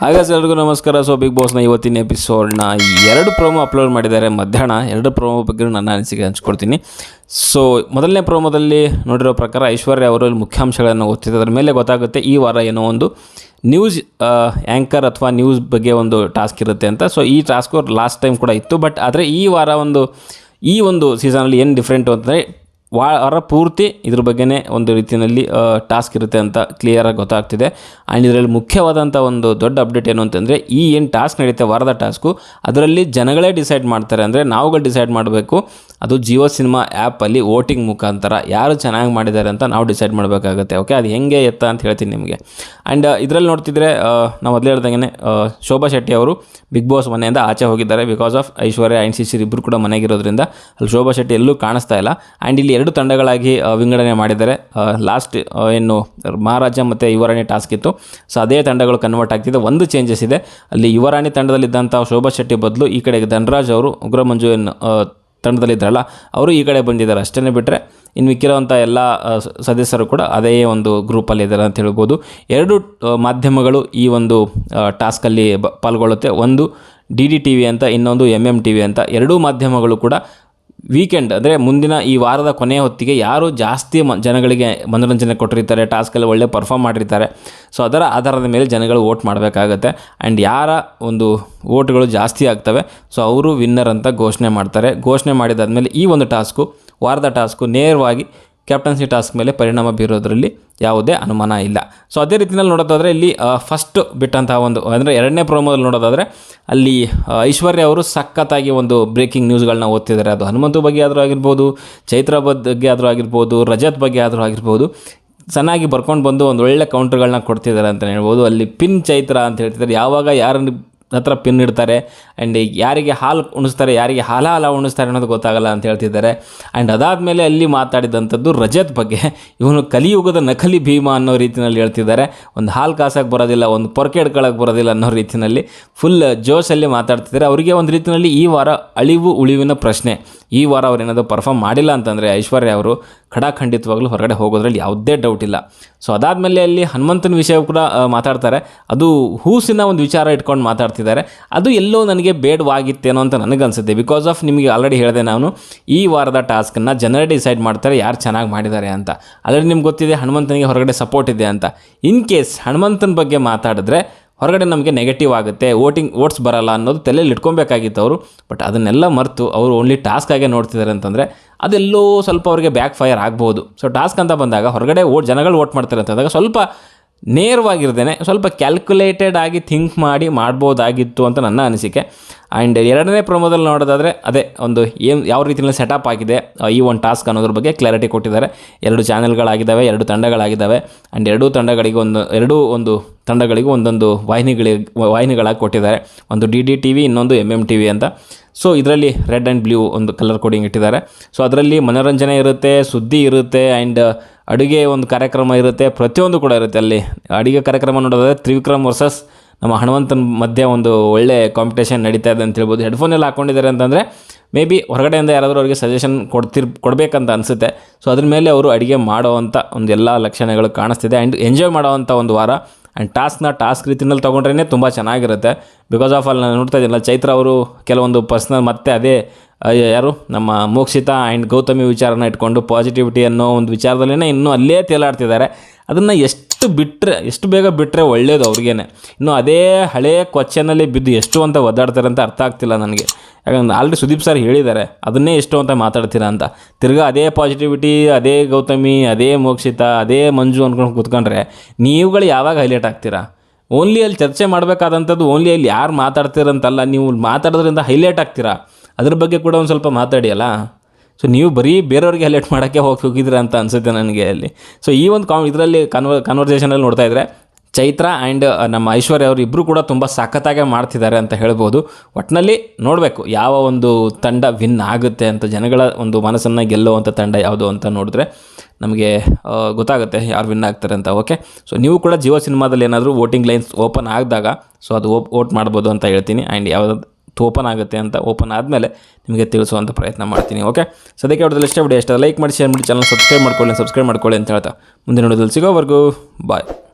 ಹಾಗಾದ್ರೆ ಎಲ್ರಿಗೂ ನಮಸ್ಕಾರ. ಸೊ ಬಿಗ್ ಬಾಸ್ನ ಇವತ್ತಿನ ಎಪಿಸೋಡ್ನ ಎರಡು ಪ್ರೋಮೋ ಅಪ್ಲೋಡ್ ಮಾಡಿದ್ದಾರೆ. ಮಧ್ಯಾಹ್ನ ಎರಡು ಪ್ರೋಮೋ ಬಗ್ಗೆ ನನ್ನ ಅನಿಸಿಕೆ ಹಂಚ್ಕೊಡ್ತೀನಿ. ಸೊ ಮೊದಲನೇ ಪ್ರೋಮೋದಲ್ಲಿ ನೋಡಿರೋ ಪ್ರಕಾರ ಐಶ್ವರ್ಯ ಅವರು ಮುಖ್ಯಾಂಶಗಳನ್ನು ಓದ್ತಿದ್ದೆ ಅದರ ಮೇಲೆ ಗೊತ್ತಾಗುತ್ತೆ ಈ ವಾರ ಏನೋ ಒಂದು ನ್ಯೂಸ್ ಆ್ಯಂಕರ್ ಅಥವಾ ನ್ಯೂಸ್ ಬಗ್ಗೆ ಒಂದು ಟಾಸ್ಕ್ ಇರುತ್ತೆ ಅಂತ. ಸೊ ಈ ಟಾಸ್ಕು ಲಾಸ್ಟ್ ಟೈಮ್ ಕೂಡ ಇತ್ತು. ಬಟ್ ಆದರೆ ಈ ವಾರ ಒಂದು, ಈ ಒಂದು ಸೀಸನಲ್ಲಿ ಏನು ಡಿಫ್ರೆಂಟು ಅಂತಂದರೆ ವಾರ ಪೂರ್ತಿ ಇದ್ರ ಬಗ್ಗೆನೇ ಒಂದು ರೀತಿಯಲ್ಲಿ ಟಾಸ್ಕ್ ಇರುತ್ತೆ ಅಂತ ಕ್ಲಿಯರಾಗಿ ಗೊತ್ತಾಗ್ತಿದೆ. ಆ್ಯಂಡ್ ಇದರಲ್ಲಿ ಮುಖ್ಯವಾದಂಥ ಒಂದು ದೊಡ್ಡ ಅಪ್ಡೇಟ್ ಏನು ಅಂತಂದರೆ, ಈ ಏನು ಟಾಸ್ಕ್ ನಡೆಯುತ್ತೆ ವಾರದ ಟಾಸ್ಕು ಅದರಲ್ಲಿ ಜನಗಳೇ ಡಿಸೈಡ್ ಮಾಡ್ತಾರೆ. ಅಂದರೆ ನಾವುಗಳು ಡಿಸೈಡ್ ಮಾಡಬೇಕು. ಅದು ಜಿಯೋ ಸಿನಿಮಾ ಆ್ಯಪಲ್ಲಿ ವೋಟಿಂಗ್ ಮುಖಾಂತರ ಯಾರು ಚೆನ್ನಾಗಿ ಮಾಡಿದ್ದಾರೆ ಅಂತ ನಾವು ಡಿಸೈಡ್ ಮಾಡಬೇಕಾಗುತ್ತೆ. ಓಕೆ ಅದು ಹೆಂಗೆ ಎತ್ತ ಅಂತ ಹೇಳ್ತೀನಿ ನಿಮಗೆ. ಆ್ಯಂಡ್ ಇದರಲ್ಲಿ ನೋಡ್ತಿದ್ರೆ ನಾವು ಮೊದಲೇ ಹೇಳ್ದಂಗೆ ಶೋಭಾ ಶೆಟ್ಟಿ ಅವರು ಬಿಗ್ ಬಾಸ್ ಮನೆಯಿಂದ ಆಚೆ ಹೋಗಿದ್ದಾರೆ. ಬಿಕಾಸ್ ಆಫ್ ಐಶ್ವರ್ಯ ಆ್ಯಂಡ್ ಸಿ ಇಬ್ಬರು ಕೂಡ ಮನೆಗಿರೋದ್ರಿಂದ ಅಲ್ಲಿ ಶೋಭಾ ಶೆಟ್ಟಿ ಎಲ್ಲೂ ಕಾಣಿಸ್ತಾ ಇಲ್ಲ. ಆ್ಯಂಡ್ ಇಲ್ಲಿ ಎರಡು ತಂಡಗಳಾಗಿ ವಿಂಗಡಣೆ ಮಾಡಿದ್ದಾರೆ. ಲಾಸ್ಟ್ ಏನು ಮಹಾರಾಜ ಮತ್ತು ಯುವರಾಣಿ ಟಾಸ್ಕ್ ಇತ್ತು. ಸೊ ಅದೇ ತಂಡಗಳು ಕನ್ವರ್ಟ್ ಆಗ್ತಿದೆ. ಒಂದು ಚೇಂಜಸ್ ಇದೆ. ಅಲ್ಲಿ ಯುವರಾಣಿ ತಂಡದಲ್ಲಿದ್ದಂಥ ಶೋಭಾ ಶೆಟ್ಟಿ ಬದಲು ಈ ಕಡೆಗೆ ಧನರಾಜ್ ಅವರು ಉಗ್ರ ಮಂಜು ಏನು ತಂಡದಲ್ಲಿದ್ದಾರಲ್ಲ, ಅವರು ಈ ಕಡೆ ಬಂದಿದ್ದಾರೆ. ಅಷ್ಟೇ ಬಿಟ್ಟರೆ ಇನ್ನು ಮಿಕ್ಕಿರೋವಂಥ ಎಲ್ಲ ಸದಸ್ಯರು ಕೂಡ ಅದೇ ಒಂದು ಗ್ರೂಪಲ್ಲಿ ಇದ್ದಾರೆ ಅಂತ ಹೇಳ್ಬೋದು. ಎರಡು ಮಾಧ್ಯಮಗಳು ಈ ಒಂದು ಟಾಸ್ಕಲ್ಲಿ ಪಾಲ್ಗೊಳ್ಳುತ್ತೆ. ಒಂದು ಡಿ ಡಿ ಟಿ ವಿ ಅಂತ, ಇನ್ನೊಂದು ಎಂ ಎಂ ಟಿ ವಿ ಅಂತ. ಎರಡೂ ಮಾಧ್ಯಮಗಳು ಕೂಡ ವೀಕೆಂಡ್ ಅಂದರೆ ಮುಂದಿನ ಈ ವಾರದ ಕೊನೆಯ ಹೊತ್ತಿಗೆ ಯಾರು ಜಾಸ್ತಿ ಮ, ಜನಗಳಿಗೆ ಮನೋರಂಜನೆ ಕೊಟ್ಟಿರ್ತಾರೆ, ಟಾಸ್ಕಲ್ಲಿ ಒಳ್ಳೆ ಪರ್ಫಾರ್ಮ್ ಮಾಡಿರ್ತಾರೆ ಸೊ ಅದರ ಆಧಾರದ ಮೇಲೆ ಜನಗಳು ವೋಟ್ ಮಾಡಬೇಕಾಗತ್ತೆ. ಆ್ಯಂಡ್ ಯಾರ ಒಂದು ವೋಟ್ಗಳು ಜಾಸ್ತಿ ಆಗ್ತವೆ ಸೊ ಅವರು ವಿನ್ನರ್ ಅಂತ ಘೋಷಣೆ ಮಾಡ್ತಾರೆ. ಘೋಷಣೆ ಮಾಡಿದಾದಮೇಲೆ ಈ ಒಂದು ಟಾಸ್ಕು ವಾರದ ಟಾಸ್ಕು ನೇರವಾಗಿ ಕ್ಯಾಪ್ಟನ್ಸಿ ಟಾಸ್ಕ್ ಮೇಲೆ ಪರಿಣಾಮ ಬೀರೋದ್ರಲ್ಲಿ ಯಾವುದೇ ಅನುಮಾನ ಇಲ್ಲ. ಸೊ ಅದೇ ರೀತಿಯಲ್ಲಿ ನೋಡೋದಾದರೆ ಇಲ್ಲಿ ಫಸ್ಟ್ ಬಿಟ್ಟಂತಹ ಒಂದು, ಅಂದರೆ ಎರಡನೇ ಪ್ರೋಮೋದಲ್ಲಿ ನೋಡೋದಾದರೆ ಅಲ್ಲಿ ಐಶ್ವರ್ಯ ಅವರು ಸಖತ್ತಾಗಿ ಒಂದು ಬ್ರೇಕಿಂಗ್ ನ್ಯೂಸ್ಗಳನ್ನ ಓದ್ತಿದ್ದಾರೆ. ಅದು ಹನುಮಂತು ಬಗ್ಗೆ ಆದರೂ ಆಗಿರ್ಬೋದು, ಚೈತ್ರ ಬಗ್ಗೆ ಆದರೂ ಆಗಿರ್ಬೋದು, ರಜತ್ ಬಗ್ಗೆ ಆದರೂ ಆಗಿರ್ಬೋದು, ಚೆನ್ನಾಗಿ ಬರ್ಕೊಂಡು ಬಂದು ಒಂದು ಒಳ್ಳೆ ಕೌಂಟ್ರ್ಗಳನ್ನ ಕೊಡ್ತಿದ್ದಾರೆ ಅಂತಲೇ ಹೇಳ್ಬೋದು. ಅಲ್ಲಿ ಪಿನ್ ಚೈತ್ರ ಅಂತ ಹೇಳ್ತಿದ್ದಾರೆ. ಯಾವಾಗ ಯಾರನ್ನು ಹತ್ರ ಪಿನ್ ಇಡ್ತಾರೆ ಆ್ಯಂಡ್ ಯಾರಿಗೆ ಹಾಲು ಉಣಿಸ್ತಾರೆ, ಯಾರಿಗೆ ಹಾಲ ಹಾಲ ಉಣಿಸ್ತಾರೆ ಅನ್ನೋದು ಗೊತ್ತಾಗಲ್ಲ ಅಂತ ಹೇಳ್ತಿದ್ದಾರೆ. ಆ್ಯಂಡ್ ಅದಾದಮೇಲೆ ಅಲ್ಲಿ ಮಾತಾಡಿದಂಥದ್ದು ರಜತ್ ಬಗ್ಗೆ. ಇವನು ಕಲಿಯುಗದ ನಕಲಿ ಭೀಮ ಅನ್ನೋ ರೀತಿಯಲ್ಲಿ ಹೇಳ್ತಿದ್ದಾರೆ. ಒಂದು ಹಾಲು ಕಾಸಕ್ಕೆ ಬರೋದಿಲ್ಲ, ಒಂದು ಪೊರಕೆ ಹಿಡ್ಕೊಳಕ್ಕೆ ಬರೋದಿಲ್ಲ ಅನ್ನೋ ರೀತಿಯಲ್ಲಿ ಫುಲ್ ಜೋಶಲ್ಲಿ ಮಾತಾಡ್ತಿದ್ದಾರೆ. ಅವರಿಗೆ ಒಂದು ರೀತಿಯಲ್ಲಿ ಈ ವಾರ ಅಳಿವು, ಉಳಿವಿನ ಪ್ರಶ್ನೆ. ಈ ವಾರ ಅವರೇನಾದರೂ ಪರ್ಫಾಮ್ ಪರ್ಫಾರ್ಮ್ ಮಾಡಿಲ್ಲ ಅಂತಂದರೆ ಐಶ್ವರ್ಯ ಅವರು ಖಡಾಖಂಡಿತವಾಗ್ಲೂ ಹೊರಗಡೆ ಹೋಗೋದ್ರಲ್ಲಿ ಯಾವುದೇ ಡೌಟ್ ಇಲ್ಲ. ಸೊ ಅದಾದಮೇಲೆ ಅಲ್ಲಿ ಹನುಮಂತನ ವಿಷಯ ಕೂಡ ಮಾತಾಡ್ತಾರೆ. ಅದು ಹೂಸಿನ ಒಂದು ವಿಚಾರ ಇಟ್ಕೊಂಡು ಮಾತಾಡ್ತಿದ್ದಾರೆ. ಅದು ಎಲ್ಲೋ ನನಗೆ ಬೇಡವಾಗಿತ್ತೇನೋ ಅಂತ ನನಗನ್ಸುತ್ತೆ. ಬಿಕಾಸ್ ಆಫ್ ನಿಮಗೆ ಆಲ್ರೆಡಿ ಹೇಳಿದೆ ನಾನು, ಈ ವಾರದ ಟಾಸ್ಕನ್ನು ಜನರೇ ಡಿಸೈಡ್ ಮಾಡ್ತಾರೆ, ಯಾರು ಚೆನ್ನಾಗಿ ಮಾಡಿದ್ದಾರೆ ಅಂತ. ಅದರಲ್ಲಿ ನಿಮ್ಗೆ ಗೊತ್ತಿದೆ, ಹನುಮಂತನಿಗೆ ಹೊರಗಡೆ ಸಪೋರ್ಟ್ ಇದೆ ಅಂತ. ಇನ್ ಕೇಸ್ ಹನುಮಂತನ ಬಗ್ಗೆ ಮಾತಾಡಿದ್ರೆ ಹೊರಗಡೆ ನಮಗೆ ನೆಗೆಟಿವ್ ಆಗುತ್ತೆ ವೋಟಿಂಗ್ ವೋಟ್ಸ್ ಬರಲ್ಲ ಅನ್ನೋದು ತಲೆಯಲ್ಲಿ ಇಟ್ಕೊಬೇಕಾಗಿತ್ತು ಅವರು. ಬಟ್ ಅದನ್ನೆಲ್ಲ ಮರೆತು ಅವರು ಓನ್ಲಿ ಟಾಸ್ಕ್ ಆಗೇ ನೋಡ್ತಿದ್ದಾರೆ ಅಂತಂದರೆ ಅದೆಲ್ಲೋ ಸ್ವಲ್ಪ ಅವರಿಗೆ ಬ್ಯಾಕ್ ಫೈರ್ ಆಗ್ಬೋದು. ಸೊ ಟಾಸ್ಕ್ ಅಂತ ಬಂದಾಗ ಹೊರಗಡೆ ಓಟ್ ಜನಗಳು ವೋಟ್ ಮಾಡ್ತಾರೆ ಅಂತಂದಾಗ ಸ್ವಲ್ಪ ನೇರವಾಗಿರ್ದೇನೆ ಸ್ವಲ್ಪ ಕ್ಯಾಲ್ಕುಲೇಟೆಡ್ ಆಗಿ ಥಿಂಕ್ ಮಾಡಿ ಮಾಡ್ಬೋದಾಗಿತ್ತು ಅಂತ ನನ್ನ ಅನಿಸಿಕೆ. ಆ್ಯಂಡ್ ಎರಡನೇ ಪ್ರಮೋದಲ್ಲಿ ನೋಡೋದಾದರೆ, ಅದೇ ಒಂದು ಏನು, ಯಾವ ರೀತಿಯಲ್ಲಿ ಸೆಟಪ್ ಆಗಿದೆ ಈ ಒಂದು ಟಾಸ್ಕ್ ಅನ್ನೋದ್ರ ಬಗ್ಗೆ ಕ್ಲಾರಿಟಿ ಕೊಟ್ಟಿದ್ದಾರೆ. ಎರಡು ಚಾನೆಲ್ಗಳಾಗಿದ್ದಾವೆ ಎರಡು ತಂಡಗಳಾಗಿದ್ದಾವೆ. ಆ್ಯಂಡ್ ಎರಡೂ ತಂಡಗಳಿಗೆ ಒಂದು, ಎರಡೂ ಒಂದು ತಂಡಗಳಿಗೂ ಒಂದೊಂದು ವಾಹಿನಿಗಳಿಗೆ, ವಾಹಿನಿಗಳಾಗಿ ಕೊಟ್ಟಿದ್ದಾರೆ. ಒಂದು ಡಿ ಡಿ ಟಿ ವಿ ಇನ್ನೊಂದು ಎಂ ಎಂ ಟಿ ವಿ ಅಂತ. ಸೊ ಇದರಲ್ಲಿ ರೆಡ್ ಆ್ಯಂಡ್ ಬ್ಲೂ ಒಂದು ಕಲರ್ ಕೋಡಿಂಗ್ ಇಟ್ಟಿದ್ದಾರೆ. ಸೊ ಅದರಲ್ಲಿ ಮನೋರಂಜನೆ ಇರುತ್ತೆ, ಸುದ್ದಿ ಇರುತ್ತೆ ಆ್ಯಂಡ್ ಅಡುಗೆ ಒಂದು ಕಾರ್ಯಕ್ರಮ ಇರುತ್ತೆ. ಪ್ರತಿಯೊಂದು ಕೂಡ ಇರುತ್ತೆ ಅಲ್ಲಿ. ಅಡುಗೆ ಕಾರ್ಯಕ್ರಮ ನೋಡೋದಾದರೆ ತ್ರಿವಿಕ್ರಮ್ ವರ್ಸಸ್ ನಮ್ಮ ಹಣವಂತನ ಮಧ್ಯೆ ಒಂದು ಒಳ್ಳೆ ಕಾಂಪಿಟೇಷನ್ ನಡೀತಾ ಇದೆ ಅಂತ ಹೇಳ್ಬೋದು. ಹೆಡ್ಫೋನ್ ಎಲ್ಲ ಹಾಕೊಂಡಿದ್ದಾರೆ ಅಂತಂದರೆ ಮೇ ಬಿ ಹೊರಗಡೆಯಿಂದ ಯಾರಾದರೂ ಅವರಿಗೆ ಸಜೆಷನ್ ಕೊಡ್ತಿರ್, ಕೊಡಬೇಕಂತ ಅನಿಸುತ್ತೆ. ಸೊ ಅದ್ರ ಮೇಲೆ ಅವರು ಅಡುಗೆ ಮಾಡೋವಂಥ ಒಂದು ಎಲ್ಲ ಲಕ್ಷಣಗಳು ಕಾಣಿಸ್ತಿದೆ. ಆ್ಯಂಡ್ ಎಂಜಾಯ್ ಮಾಡೋವಂಥ ಒಂದು ವಾರ. ಆ್ಯಂಡ್ ಟಾಸ್ಕ್ನ ಟಾಸ್ಕ್ ರೀತಿಯಲ್ಲಿ ತೊಗೊಂಡ್ರೇ ತುಂಬ ಚೆನ್ನಾಗಿರುತ್ತೆ. ಬಿಕಾಸ್ ಆಫ್ ಆಲ್ ನಾನು ನೋಡ್ತಾ ಇದ್ದೀನಲ್ಲ ಚೈತ್ರ ಅವರು ಕೆಲವೊಂದು ಪರ್ಸ್ನಲ್ ಮತ್ತೆ ಅದೇ ಯಾರು? ನಮ್ಮ ಮೋಕ್ಷಿತಾ ಆ್ಯಂಡ್ ಗೌತಮಿ ವಿಚಾರನ ಇಟ್ಕೊಂಡು ಪಾಸಿಟಿವಿಟಿ ಅನ್ನೋ ಒಂದು ವಿಚಾರದಲ್ಲೇ ಇನ್ನೂ ಅಲ್ಲೇ ತೇಲಾಡ್ತಿದ್ದಾರೆ. ಅದನ್ನು ಎಷ್ಟು ಬಿಟ್ಟರೆ ಎಷ್ಟು ಬೇಗ ಬಿಟ್ಟರೆ ಒಳ್ಳೆಯದು ಅವ್ರಿಗೇ ಇನ್ನು ಅದೇ ಹಳೆಯ ಕ್ವಶನಲ್ಲಿ ಬಿದ್ದು ಎಷ್ಟು ಅಂತ ಒದ್ದಾಡ್ತಾರೆ ಅಂತ ಅರ್ಥ ಆಗ್ತಿಲ್ಲ ನನಗೆ. ಯಾಕಂದ್ರೆ ಆಲ್ರೆಡಿ ಸುದೀಪ್ ಸರ್ ಹೇಳಿದ್ದಾರೆ, ಅದನ್ನೇ ಎಷ್ಟು ಅಂತ ಮಾತಾಡ್ತೀರಾ ಅಂತ. ತಿರ್ಗಾ ಅದೇ ಪಾಸಿಟಿವಿಟಿ ಅದೇ ಗೌತಮಿ, ಅದೇ ಮೋಕ್ಷಿತ, ಅದೇ ಮಂಜು ಅಂದ್ಕೊಂಡು ಕೂತ್ಕೊಂಡ್ರೆ ನೀವುಗಳು ಯಾವಾಗ ಹೈಲೈಟ್ ಆಗ್ತೀರಾ? ಓನ್ಲಿ ಅಲ್ಲಿ ಚರ್ಚೆ ಮಾಡಬೇಕಾದಂಥದ್ದು ಓನ್ಲಿ ಅಲ್ಲಿ ಯಾರು ಮಾತಾಡ್ತೀರಂತಲ್ಲ, ನೀವು ಮಾತಾಡೋದ್ರಿಂದ ಹೈಲೈಟ್ ಆಗ್ತೀರಾ? ಅದ್ರ ಬಗ್ಗೆ ಕೂಡ ಒಂದು ಸ್ವಲ್ಪ ಮಾತಾಡಿ ಅಲ್ಲ ಸೊ ನೀವು ಬರೀ ಬೇರೆಯವ್ರಿಗೆ ಹೈಲೈಟ್ ಮಾಡೋಕ್ಕೆ ಹೋಗಿ ಹೋಗಿದ್ರೆ ಅಂತ ಅನಿಸುತ್ತೆ ನನಗೆ ಅಲ್ಲಿ. ಸೊ ಈ ಒಂದು ಕಾಮ್ ಇದರಲ್ಲಿ ಕನ್ವ ಕನ್ವರ್ಸೇಷನಲ್ಲಿ ನೋಡ್ತಾ ಇದ್ದರೆ ಚೈತ್ರ ಆ್ಯಂಡ್ ನಮ್ಮ ಐಶ್ವರ್ಯ ಅವರು ಇಬ್ಬರು ಕೂಡ ತುಂಬ ಸಖತ್ತಾಗೆ ಮಾಡ್ತಿದ್ದಾರೆ ಅಂತ ಹೇಳ್ಬೋದು. ಒಟ್ಟಿನಲ್ಲಿ ನೋಡಬೇಕು ಯಾವ ಒಂದು ತಂಡ ವಿನ್ ಆಗುತ್ತೆ ಅಂತ, ಜನಗಳ ಒಂದು ಮನಸ್ಸನ್ನು ಗೆಲ್ಲುವಂಥ ತಂಡ ಯಾವುದು ಅಂತ ನೋಡಿದ್ರೆ ನಮಗೆ ಗೊತ್ತಾಗುತ್ತೆ ಯಾರು ವಿನ್ ಆಗ್ತಾರೆ ಅಂತ ಓಕೆ ಸೊ ನೀವು ಕೂಡ ಜಿಯೋ ಸಿನಿಮಾದಲ್ಲಿ ಏನಾದರೂ ವೋಟಿಂಗ್ ಲೈನ್ಸ್ ಓಪನ್ ಆಗಿದಾಗ ಸೊ ಅದು ಓಪ್ ವೋಟ್ ಮಾಡ್ಬೋದು ಅಂತ ಹೇಳ್ತೀನಿ. ಆ್ಯಂಡ್ ಯಾವ್ದು ಓಪನ್ ಆಗುತ್ತೆ ಅಂತ ಓಪನ್ ಆದಮೇಲೆ ನಿಮಗೆ ತಿಳಿಸುವಂಥ ಪ್ರಯತ್ನ ಮಾಡ್ತೀನಿ, ಓಕೆ? ಸದ್ಯಕ್ಕೆ ಅವ್ರದ್ದು ಇಷ್ಟ ಬಿಡಿ ಅಷ್ಟೇ ಲೈಕ್ ಮಾಡಿ ಶೇರ್ ಮಾಡಿ ಚಾನಲ್ ಸಬ್ಸ್ಕ್ರೈಬ್ ಮಾಡ್ಕೊಳ್ಳಿ ಸಬ್ಸ್ಕ್ರೈಬ್ ಮಾಡ್ಕೊಳ್ಳಿ ಅಂತ ಹೇಳ್ತಾ ಮುಂದಿನ ನೋಡೋದಲ್ಲಿ ಸಿಗೋವರೆಗೂ ಬಾಯ್